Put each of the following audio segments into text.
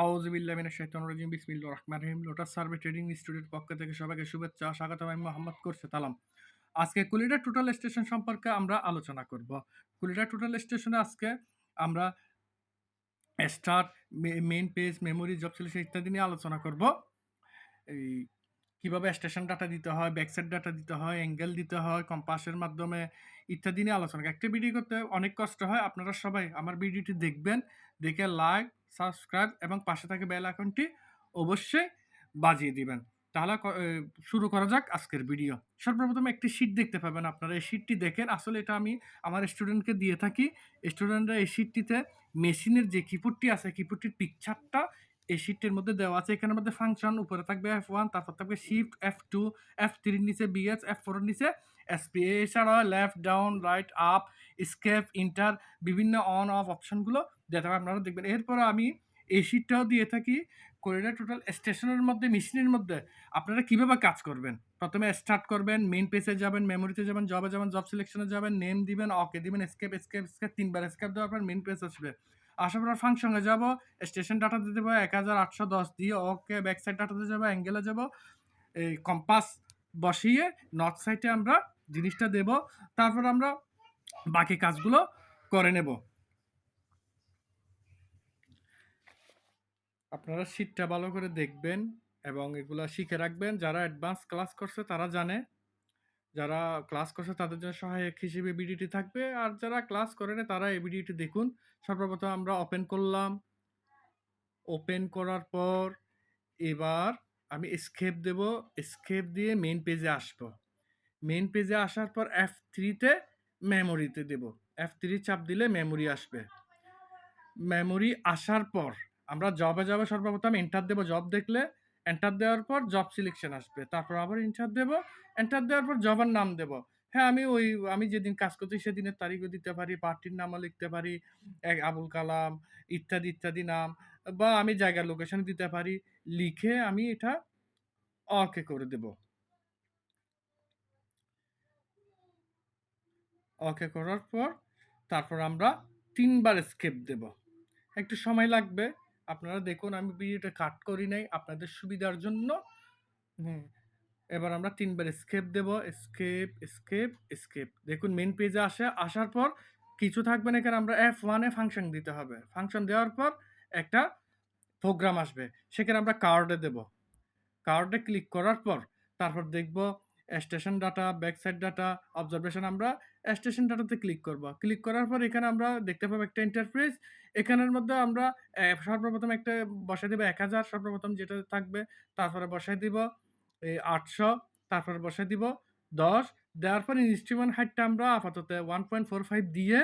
আউযুবিল্লাহি মিনাশ শাইতানির রাজিম, বিসমিল্লাহির রহমানির রহিম। লোটাস সার্ভে ট্রেডিং ইনস্টিটিউট পক্ষ থেকে সবাইকে শুভেচ্ছা, স্বাগতম। আমি মোহাম্মদ কোরশেদ আলম আজকে কুলিডা টোটাল স্টেশন সম্পর্কে আমরা আলোচনা করব। কুলিডা টোটাল স্টেশনে আজকে আমরা start main page memory job selection ইত্যাদি নিয়ে আলোচনা করব। এই কীভাবে স্টেশন ডাটা দিতে হয় ব্যাকসাইড ডাটা দিতে হয় অ্যাঙ্গেল দিতে হয় কম্পাসের মাধ্যমে ইত্যাদি নিয়ে আলোচনা। একটা ভিডিও করতে অনেক কষ্ট হয়, আপনারা সবাই আমার ভিডিওটি দেখবেন, দেখে লাইক সাবস্ক্রাইব এবং পাশে থাকা বেল আইকনটি অবশ্যই বাজিয়ে দিবেন। তাহলে শুরু করা যাক আজকের ভিডিও। সর্বপ্রথম একটি শীট দেখতে পাবেন আপনারা। এই শীটটি দেখেন, আসলে এটা আমি আমার স্টুডেন্টকে দিয়ে থাকি। স্টুডেন্টরা এই শীটটিতে মেশিনের যে কিবোর্ডটি আছে কিবোর্ডটির পিকচারটা এই শীটটির মধ্যে দেওয়া আছে। এখানের মধ্যে ফাংশন উপরে থাকবে এফ ওয়ান তারপর থাকবে শিফট এফ টু এফ থ্রির নিচে বিএস এফ ফোরের নিচে এসপি এছাড়াও left down right up escape enter বিভিন্ন অন অফ অপশনগুলো থাকবে আপনারা দেখবেন, এরপর আমি এই শীটটাও দিয়ে থাকি করিডোর টোটাল স্টেশনের মধ্যে মেশিনের মধ্যে, আপনারা কীভাবে কাজ করবেন? প্রথমে স্টার্ট করবেন মেন পেজে যাবেন মেমোরিতে যাবেন জবে যাবেন জব সিলেকশনে যাবেন নেম দিবেন ওকে দিবেন স্কেপ স্কেপ স্কেপ তিনবার স্কেপ দেওয়ার পর মেইন পেজ আসবে। আসার পর ফাংশনে যাব স্টেশন ডাটা দিতে পারব এক হাজার আটশো দশ, দিয়ে ওকে ব্যাক সাইড ডাটাতে যাব অ্যাঙ্গেলে যাব, এই কম্পাস বসিয়ে নর্থ সাইডে আমরা জিনিসটা দেব, তারপর আমরা বাকি কাজগুলো করে নেব। আপনারা শীটটা ভালো করে দেখবেন এবং এগুলা শিখে রাখবেন। যারা অ্যাডভান্স ক্লাস করছে তারা জানে। যারা ক্লাস করছে তাদের জন্য সহায়ক হিসেবে ভিডিওটি থাকবে। আর যারা ক্লাস করে না তারা এই ভিডিওটি দেখুন। সর্বপ্রথম আমরা ওপেন করলাম। ওপেন করার পর এবার আমি স্কেপ দেব। স্কেপ দিয়ে মেন পেজে আসব। মেন পেজে আসার পর এফ থ্রিতে মেমোরিতে দেব। এফ থ্রি চাপ দিলে মেমোরি আসবে। মেমোরি আসার পর আমরা জবে যাবে সর্বপ্রথম এন্টার দেব জব দেখলে এন্টার দেওয়ার পর জব সিলেকশন আসবে। তারপর আবার এন্টার দেব এন্টার দেওয়ার পর জবের নাম দেব। হ্যাঁ আমি ওই, আমি যেদিন কাজ করছি সেদিনের তারিখও দিতে পারি পার্টির নামও লিখতে পারি, এক আবুল কালাম, ইত্যাদি ইত্যাদি নাম, বা আমি জায়গার লোকেশন দিতে পারি। লিখে আমি এটা ওকে করে দেব। ওকে করার পর তারপর আমরা তিনবার স্কেপ দেব। একটু সময় লাগবে। আপনারা দেখুন, আমি ভিডিওটা কাট করি নাই, আপনাদের সুবিধার জন্য। হুম এবার আমরা তিনবার স্কেপ দেব স্কেপ স্কেপ স্কেপ দেখুন মেন পেজে আসে, আসার পর কিছু থাকবে না এখানে আমরা এফ ওয়ানে ফাংশন দিতে হবে। ফাংশন দেওয়ার পর একটা প্রোগ্রাম আসবে, সেখানে আমরা কার্ডে দেব। কার্ডে ক্লিক করার পর, তারপর দেখব station data backside data observation আমরা স্টেশন ডাটাতে ক্লিক করব। ক্লিক করার পর এখানে আমরা দেখতে পাবো একটা ইন্টারফেস এখানের মধ্যে আমরা সর্বপ্রথম একটা বসাই দিব এক হাজার, সর্বপ্রথম যেটা থাকবে তারপরে বসাই দিব এই আটশো, তারপরে বসাই দিব দশ। দেওয়ার পর ইনস্ট্রুমেন্ট হাইটটা আমরা আপাতত ওয়ান পয়েন্ট ফোর ফাইভ দিয়ে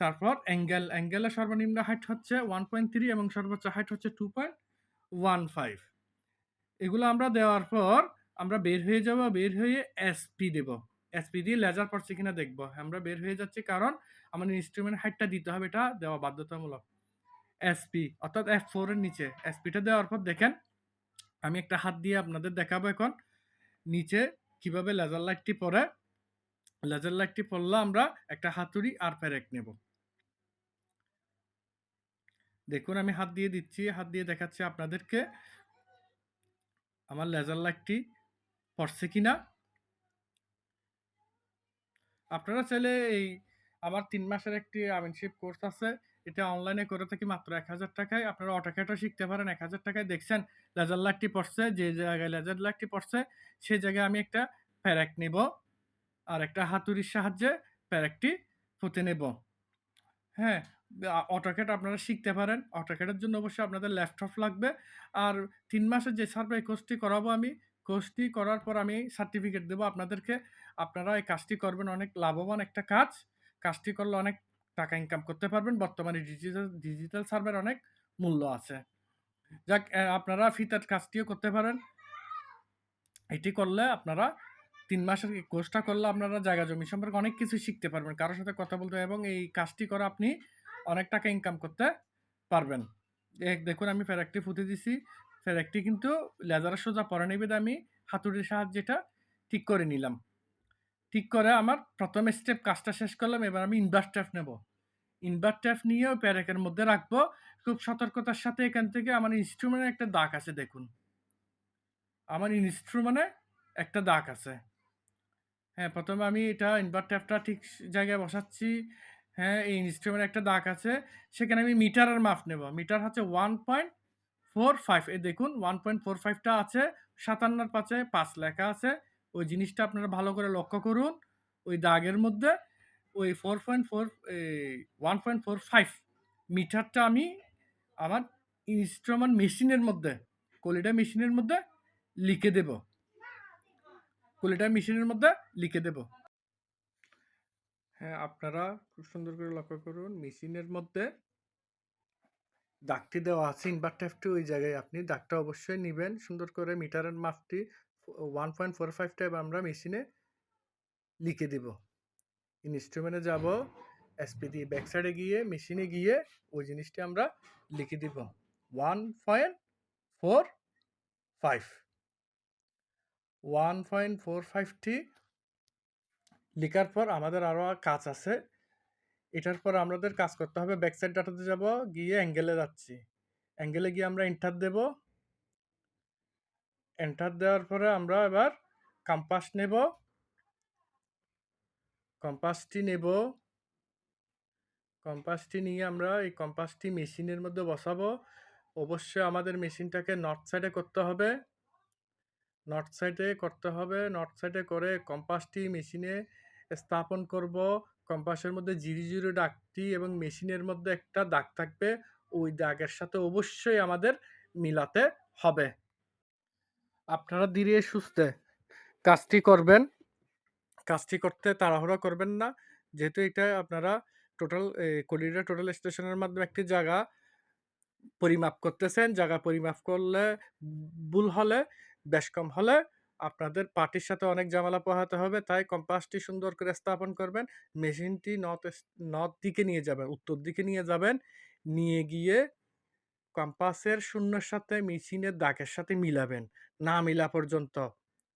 তারপর অ্যাঙ্গেল অ্যাঙ্গেলের সর্বনিম্ন হাইট হচ্ছে ওয়ান পয়েন্ট থ্রি এবং সর্বোচ্চ হাইট হচ্ছে টু পয়েন্ট ওয়ান ফাইভ এগুলো আমরা দেওয়ার পর আমরা বের হয়ে যাব, বের হয়ে এসপি দেব। এসপি দিয়ে লেজার পড়ছে কিনা দেখব। আমরা বের হয়ে যাচ্ছি কারণ আমাদের ইনস্ট্রুমেন্ট হাইটটা দিতে হবে, এটা দেওয়া বাধ্যতামূলক। এসপি অর্থাৎ এফ ফোর এর নিচে। এসপিটা দেওয়ার পর দেখেন, আমি একটা হাত দিয়ে আপনাদের দেখাবো এখন। নিচে কীভাবে লেজার লাইটটি পরে লেজার লাইটটি পড়লে আমরা একটা হাতুড়ি আর প্যারেক নেব। দেখুন, আমি হাত দিয়ে দিচ্ছি। হাত দিয়ে দেখাচ্ছি আপনাদেরকে। আমার লেজার লাইটটি পড়ছে কিনা। আপনারা চাইলে এই আমার তিন মাসের একটি আমিনশিপ কোর্স আছে। এটা অনলাইনে করে থাকি মাত্র এক হাজার টাকায়। আপনারা অটোক্যাটও শিখতে পারেন, এক হাজার টাকায়। দেখছেন, লেজার লাইটটি পড়ছে, যে জায়গায় লেজার লাইটটি পড়ছে সেই জায়গায় আমি একটা প্যারেক নেব আর একটা হাতুড়ির সাহায্যে প্যারেকটি পুঁতে নেব। হ্যাঁ অটোক্যাট আপনারা শিখতে পারেন। অটোক্যাটের জন্য অবশ্যই আপনাদের ল্যাপটপ লাগবে। আর তিন মাসের যে সার্ভে কোর্সটি করাবো আমি কোর্সটি করার পর আমি সার্টিফিকেট দেবো আপনাদেরকে। আপনারা এই কাজটি করবেন অনেক লাভবান একটা কাজ। কাজটি করলে অনেক টাকা ইনকাম করতে পারবেন। বর্তমানে ডিজিটাল ডিজিটাল সার্ভের অনেক মূল্য আছে। যাক আপনারা ফিতার কাজটিও করতে পারেন। এটি করলে আপনারা তিন মাসের কোর্সটা করলে আপনারা জায়গা জমি সম্পর্কে অনেক কিছু শিখতে পারবেন। কারোর সাথে কথা বলতে এবং এই কাজটি করে আপনি অনেক টাকা ইনকাম করতে পারবেন। দেখ- দেখুন আমি ফের একটি ফুটে দিছি। ফেরাকটি কিন্তু লেজারের সোজা পরে নেবে আমি হাতুড়ির সাহায্যে এটা ঠিক করে নিলাম। ঠিক করে আমার প্রথম স্টেপ কাজটা শেষ করলাম, এবার আমি ইনভার্স স্টেপ নেব। ইনভার্টার নিয়ে নিয়েও প্যারেকের মধ্যে রাখব, খুব সতর্কতার সাথে এখান থেকে আমার ইনস্ট্রুমেন্টের একটা দাগ আছে, দেখুন। আমার ইনস্ট্রুমেন্টে একটা দাগ আছে। হ্যাঁ প্রথমে আমি এটা ইনভার্টারটা ঠিক জায়গায় বসাচ্ছি। হ্যাঁ এই ইনস্ট্রুমেন্ট একটা দাগ আছে, সেখানে আমি মিটারের মাপ নেব। মিটার হচ্ছে ওয়ান পয়েন্ট ফোর ফাইভ এই দেখুন ওয়ান পয়েন্ট ফোর ফাইভটা আছে, সাতান্নর পাঁচে পাঁচ লেখা আছে। ওই জিনিসটা আপনারা ভালো করে লক্ষ্য করুন, ওই দাগের মধ্যে, ওই four point four one point four five মিটারটা আমি আমার ইনস্ট্রুমেন্ট মেশিনের মধ্যে কলিডা মেশিনের মধ্যে লিখে দেব। কলিডা মেশিনের মধ্যে লিখে দেব। হ্যাঁ আপনারা খুব সুন্দর করে লক্ষ্য করুন মেশিনের মধ্যে দাগটি দেওয়া আছে ইনভার্টারটি ওই জায়গায় আপনি দাগটা অবশ্যই নেবেন। সুন্দর করে মিটারের মাপটি one point four five type আমরা মেশিনে লিখে দিব। ইনস্ট্রুমেন্টে যাব এসপি দিয়ে ব্যাক সাইডে গিয়ে মেশিনে গিয়ে ওই জিনিসটি আমরা লিখে দিব। One point four five one point four ফাইভটি লেখার পর আমাদের আরও কাজ আছে। এটার পর আমাদের কাজ করতে হবে ব্যাক সাইড ডাটাতে যাব, গিয়ে অ্যাঙ্গেলে যাচ্ছি। অ্যাঙ্গেলে গিয়ে আমরা এন্টার দেব। এন্টার দেওয়ার পরে আমরা এবার কম্পাস নেব। কম্পাসটি নেব। কম্পাসটি নিয়ে আমরা এই কম্পাসটি মেশিনের মধ্যে বসাবো। অবশ্যই আমাদের মেশিনটাকে নর্থ সাইডে করতে হবে। নর্থ সাইডে করতে হবে। নর্থ সাইডে করে কম্পাসটি মেশিনে স্থাপন করব। কম্পাসের মধ্যে জিরো জিরো দাগটি এবং মেশিনের মধ্যে একটা দাগ থাকবে, ওই দাগের সাথে অবশ্যই আমাদের মিলাতে হবে। আপনারা ধীরে সুস্থে কাজটি করবেন। কাজটি করতে তাড়াহুড়া করবেন না। যেহেতু এটা আপনারা টোটাল কলিডা টোটাল স্টেশনের মাধ্যমে একটি জায়গা পরিমাপ করতেছেন। জায়গা পরিমাপ করলে ভুল হলে, বেশ কম হলে আপনাদের পার্টির সাথে অনেক ঝামেলা পোহাতে হবে, তাই কম্পাসটি সুন্দর করে স্থাপন করবেন। মেশিনটি নর্থ নর্থ দিকে নিয়ে যাবেন, উত্তর দিকে নিয়ে যাবেন। নিয়ে গিয়ে কম্পাসের শূন্যের সাথে মেশিনের দাগের সাথে মিলাবেন। না মিলা পর্যন্ত।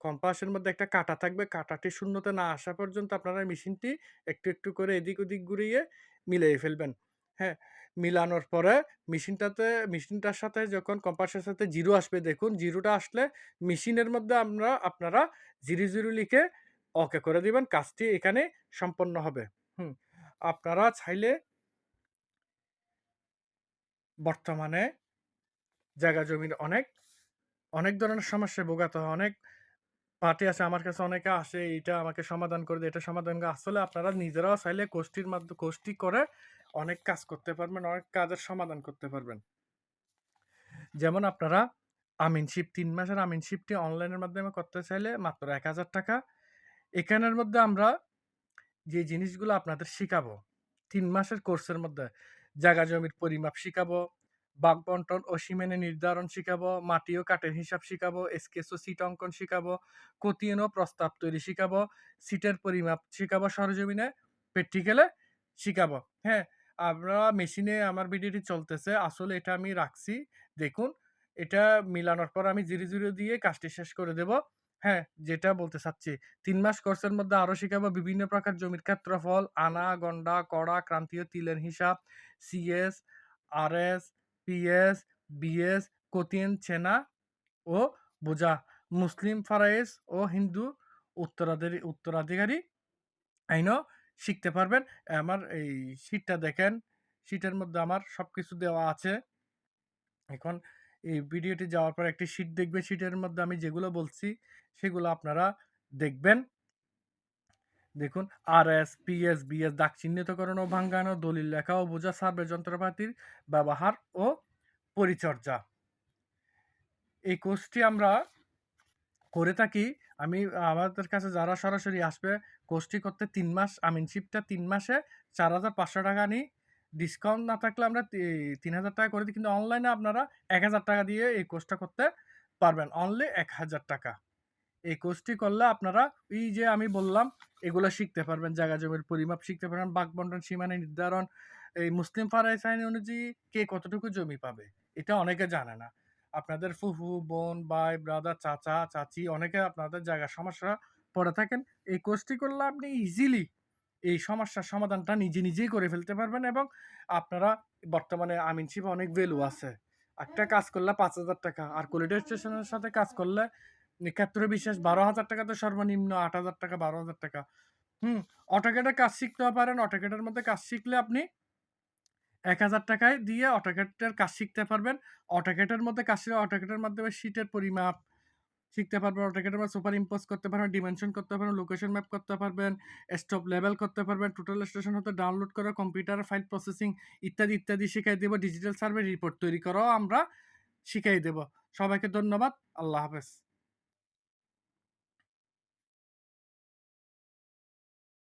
কম্পাসের মধ্যে একটা কাটা থাকবে, কাটাটি শূন্যতে না আসা পর্যন্ত আপনারা মেশিনটি একটু একটু করে এদিক ওদিক ঘুরিয়ে মিলিয়ে ফেলবেন। হ্যাঁ মিলানোর পরে মেশিনটাতে, মেশিনটার সাথে যখন কম্পাসের সাথে জিরো আসবে, দেখুন জিরোটা আসলে মেশিনের মধ্যে আমরা, আপনারা জিরো জিরো লিখে ওকে করে দিবেন, কাজটি এখানে সম্পন্ন হবে। হুম, আপনারা চাইলে বর্তমানে জায়গা জমির অনেক অনেক ধরনের সমস্যায় ভোগাতে হয়, অনেক পার্টি আছে, আমার কাছে অনেকে আসে এটা আমাকে সমাধান করে দেয়, এটা সমাধান আসলে আপনারা নিজেরাও চাইলে কোষ্ঠীর মাধ্যমে, কোষ্ঠী করে অনেক কাজ করতে পারবেন, অনেক কাজের সমাধান করতে পারবেন। যেমন আপনারা আমিনশিপ তিন মাসের আমিনশিপটি অনলাইনের মাধ্যমে করতে চাইলে মাত্র এক হাজার টাকা। এখানের মধ্যে আমরা যে জিনিসগুলো আপনাদের শিখাবো, তিন মাসের কোর্সের মধ্যে জায়গা জমির পরিমাপ শিখাবো, বাঘ বন্টন ও সীমানে নির্ধারণ শিখাবো, মাটি ও কাঠের হিসাব শিখাবো স্কেচ ও সিট অঙ্কন শিখাবো কতিয়ান ও প্রস্তাব তৈরি শিখাবো, সিটের পরিমাপ শিখাবো সরজমিনে প্র্যাকটিক্যালে শিখাবো। হ্যাঁ আমরা মেশিনে আমার ভিডিওটি চলতেছে, আসলে এটা আমি রাখছি। দেখুন, এটা মিলানোর পর আমি জিরো জিরো দিয়ে কাজটি শেষ করে দেব। হ্যাঁ যেটা বলতে চাচ্ছি, তিন মাস কোর্সের মধ্যে আরও শিখাবো বিভিন্ন প্রকার জমির ক্ষেত্রফল, আনা, গন্ডা, কড়া, ক্রান্তীয় তিলের হিসাব, সিএস, আরএস, পিএস, বিএস, কতিয়ান, চেনা ও বোঝা মুসলিম, ফারাইস ও হিন্দু উত্তরাধিকারী উত্তরাধিকারী। আইনও শিখতে পারবেন। আমার এই শীটটা দেখেন শীটের মধ্যে আমার সব কিছু দেওয়া আছে। এখন এই ভিডিওটি যাওয়ার পর একটি শীট দেখবে শীটের মধ্যে আমি যেগুলো বলছি, সেগুলো আপনারা দেখবেন। দেখুন R S P S B S দাগ চিহ্নিতকরণ ও ভাঙ্গানো, দলিল লেখা ও বোঝা, সার্ভে যন্ত্রপাতির ব্যবহার ও পরিচর্যা। এই কোর্সটি আমরা করে থাকি আমি, আমাদের কাছে যারা সরাসরি আসবে কোর্সটি করতে তিন মাস আমিনশিপটা তিন মাসে চার হাজার পাঁচশো টাকা নিই। ডিসকাউন্ট না থাকলে আমরা তিন হাজার টাকা করে দিই, কিন্তু অনলাইনে আপনারা এক হাজার টাকা দিয়ে এই কোর্সটা করতে পারবেন। অনলি এক হাজার টাকা। এই কোর্সটি করলে আপনারা, এই যে আমি বললাম, এগুলো শিখতে পারবেন। জায়গা জমির পরিমাপ শিখতে পারবেন। বাঘ বন্টন সীমানা নির্ধারণ, এই মুসলিম ফারাইস আইন অনুযায়ী কে কতটুকু জমি পাবে, এটা অনেকে জানে না। আপনাদের ফুফু, বোন, ভাই ব্রাদার চাচা, চাচি অনেকে আপনাদের জায়গার সমস্যা পড়ে থাকেন। এই কোর্সটি করলে আপনি ইজিলি এই সমস্যার সমাধানটা নিজে নিজেই করে ফেলতে পারবেন এবং আপনারা বর্তমানে আমিন শিপে অনেক ভ্যালু আছে। একটা কাজ করলে পাঁচ হাজার টাকা, আর কোয়ালিটি স্টেশনের সাথে কাজ করলে ক্ষেত্রে বিশেষ বারো হাজার টাকা তো সর্বনিম্ন আট হাজার টাকা, বারো হাজার টাকা। হুম অটোকেটের কাজ শিখতেও পারেন। অটোকেটের মধ্যে কাজ শিখলে আপনি এক হাজার টাকায় দিয়ে অটোকেটের কাজ শিখতে পারবেন। অটোকেটের মধ্যে কাজ শিখে অটোকেটের মাধ্যমে শীটের পরিমাপ শিখতে পারবেন। অটোকেটের মধ্যে সুপার ইম্পোজ করতে পারবেন ডিমেনশন করতে পারবেন লোকেশন ম্যাপ করতে পারবেন স্টপ লেভেল করতে পারবেন টোটাল স্টেশন হতে ডাউনলোড করে কম্পিউটার ফাইল প্রসেসিং ইত্যাদি ইত্যাদি শিখাই দেবো। ডিজিটাল সার্ভে রিপোর্ট তৈরি করাও আমরা শিখাই দেব। সবাইকে ধন্যবাদ। আল্লাহ হাফেজ।